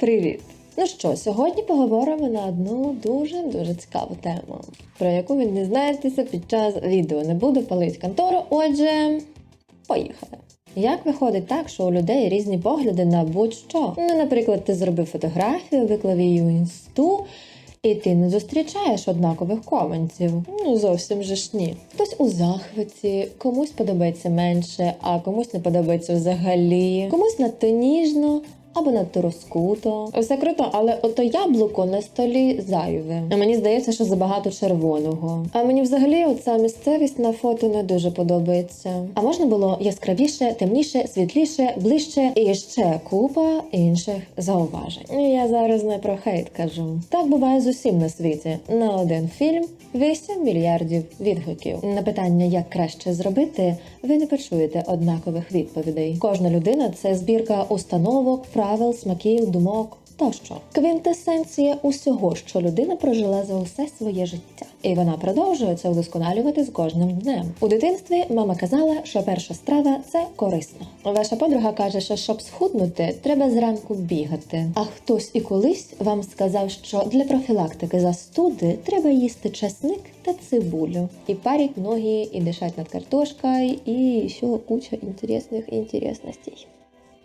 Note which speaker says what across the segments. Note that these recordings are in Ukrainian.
Speaker 1: Привіт! Ну що, сьогодні поговоримо на одну дуже дуже цікаву тему, про яку ви дізнаєтеся під час відео. Не буду палити контору, отже, поїхали. Як виходить так, що у людей різні погляди на будь-що? Ну, наприклад, ти зробив фотографію, виклав її у інсту, і ти не зустрічаєш однакових коментів. Ну, зовсім же ж ні. Хтось у захваті, комусь подобається менше, а комусь не подобається взагалі, комусь надто ніжно. Або надто розкуто. Все круто, але ото яблуко на столі зайве. А мені здається, що забагато червоного. А мені взагалі оця місцевість на фото не дуже подобається. А можна було яскравіше, темніше, світліше, ближче і ще купа інших зауважень. Я зараз не про хейт кажу. Так буває з усім на світі. На один фільм 8 мільярдів відгуків. На питання, як краще зробити, ви не почуєте однакових відповідей. Кожна людина це збірка установок, правил, смаків, думок. Тощо квінтесенція усього, що людина прожила за усе своє життя, і вона продовжує це вдосконалювати з кожним днем. У дитинстві мама казала, що перша страва це корисно. Ваша подруга каже, що щоб схуднути, треба зранку бігати. А хтось і колись вам сказав, що для профілактики застуди треба їсти чесник та цибулю, і парить ноги, і дишать над картошкою, і ще куча інтересних інтересностей.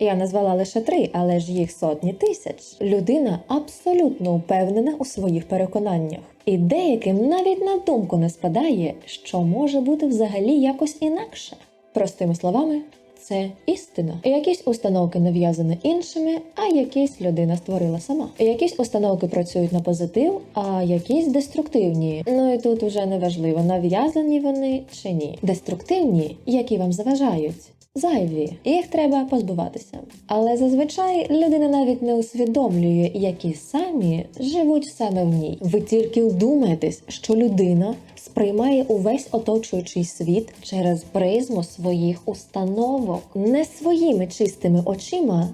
Speaker 1: Я назвала лише три, але ж їх сотні тисяч. Людина абсолютно впевнена у своїх переконаннях, і деяким навіть на думку не спадає, що може бути взагалі якось інакше. Простими словами. Це істина. Якісь установки нав'язані іншими, а якісь людина створила сама. Якісь установки працюють на позитив, а якісь деструктивні. Ну і тут вже не важливо, нав'язані вони чи ні. Деструктивні, які вам заважають. Зайві, їх треба позбуватися. Але зазвичай людина навіть не усвідомлює, які самі живуть саме в ній. Ви тільки вдумайтесь, що людина сприймає увесь оточуючий світ через призму своїх установок, не своїми чистими очима.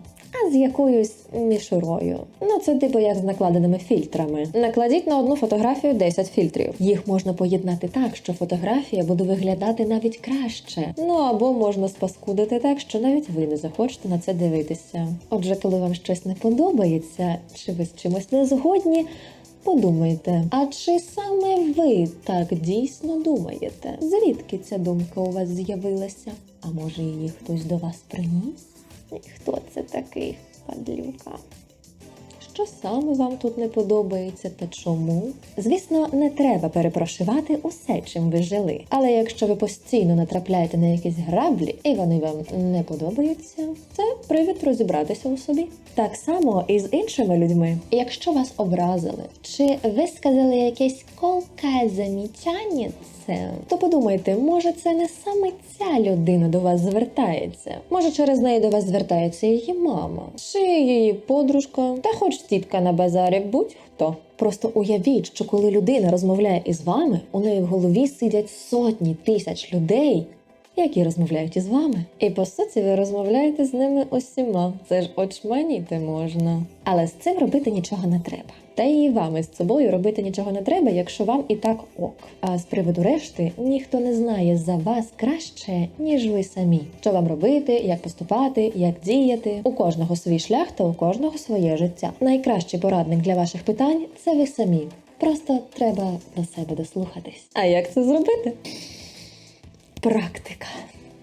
Speaker 1: З якоюсь мішурою. Ну, це типу як з накладеними фільтрами. Накладіть на одну фотографію 10 фільтрів. Їх можна поєднати так, що фотографія буде виглядати навіть краще. Ну або можна спаскудити так, що навіть ви не захочете на це дивитися. Отже, коли вам щось не подобається, чи ви з чимось не згодні. Подумайте, а чи саме ви так дійсно думаєте? Звідки ця думка у вас з'явилася? А може її хтось до вас приніс? Хто це такий, падлюка? Що саме вам тут не подобається та чому? Звісно, не треба перепрошивати усе, чим ви жили. Але якщо ви постійно натрапляєте на якісь граблі і вони вам не подобаються, це привід розібратися у собі. Так само і з іншими людьми. Якщо вас образили, чи висказали якесь колке замічання, то подумайте, може це не саме ця людина до вас звертається. Може, через неї до вас звертається її мама, чи її подружка, та хоч тітка на базарі, будь-хто. Просто уявіть, що коли людина розмовляє із вами, у неї в голові сидять сотні тисяч людей. Які розмовляють із вами, і по суті ви розмовляєте з ними усіма. Це ж очманіти можна. Але з цим робити нічого не треба. Та і вам із собою робити нічого не треба, якщо вам і так ок. А з приводу решти ніхто не знає за вас краще, ніж ви самі. Що вам робити, як поступати, як діяти. У кожного свій шлях та у кожного своє життя. Найкращий порадник для ваших питань це ви самі. Просто треба до себе дослухатись. А як це зробити? Практика.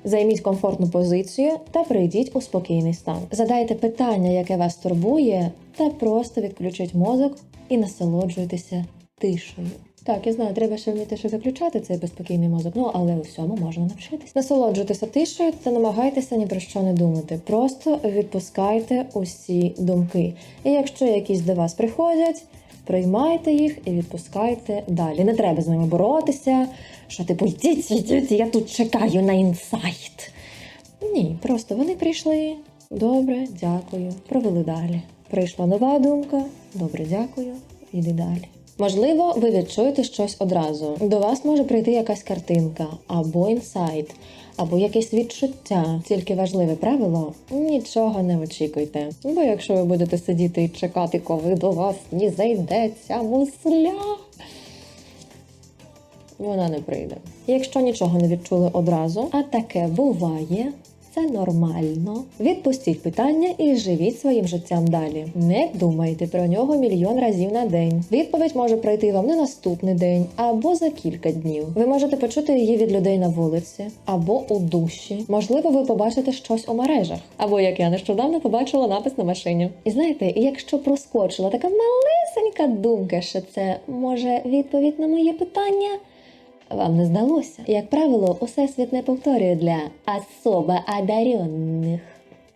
Speaker 1: Займіть комфортну позицію та прийдіть у спокійний стан. Задайте питання, яке вас турбує, та просто відключіть мозок і насолоджуйтеся тишею. Так, я знаю, треба ще вміти ще виключати цей безспокійний мозок, ну але усьому можна навчитись. Насолоджуйтеся тишею та намагайтеся ні про що не думати. Просто відпускайте усі думки. І якщо якісь до вас приходять, приймайте їх і відпускайте далі. Не треба з ними боротися. Що типу, йдіть, йдіть, я тут чекаю на інсайт. Ні, просто вони прийшли. Добре, дякую. Провели далі. Прийшла нова думка. Добре, дякую. Іди далі. Можливо, ви відчуєте щось одразу. До вас може прийти якась картинка, або інсайт, або якесь відчуття. Тільки важливе правило нічого не очікуйте. Бо якщо ви будете сидіти і чекати, коли до вас не зайде ця мусля, вона не прийде. Якщо нічого не відчули одразу, а таке буває. Це нормально. Відпустіть питання і живіть своїм життям далі. Не думайте про нього мільйон разів на день. Відповідь може прийти вам на наступний день або за кілька днів. Ви можете почути її від людей на вулиці або у душі. Можливо, ви побачите щось у мережах, або як я нещодавно побачила напис на машині. І знаєте, якщо проскочила така малесенька думка, що це може відповідь на моє питання. Вам не здалося? Як правило, усе світ не повторює для особо одаренних.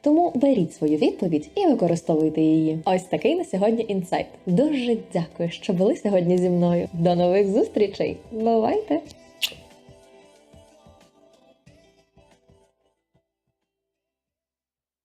Speaker 1: Тому беріть свою відповідь і використовуйте її. Ось такий на сьогодні інсайт. Дуже дякую, що були сьогодні зі мною. До нових зустрічей. Бувайте!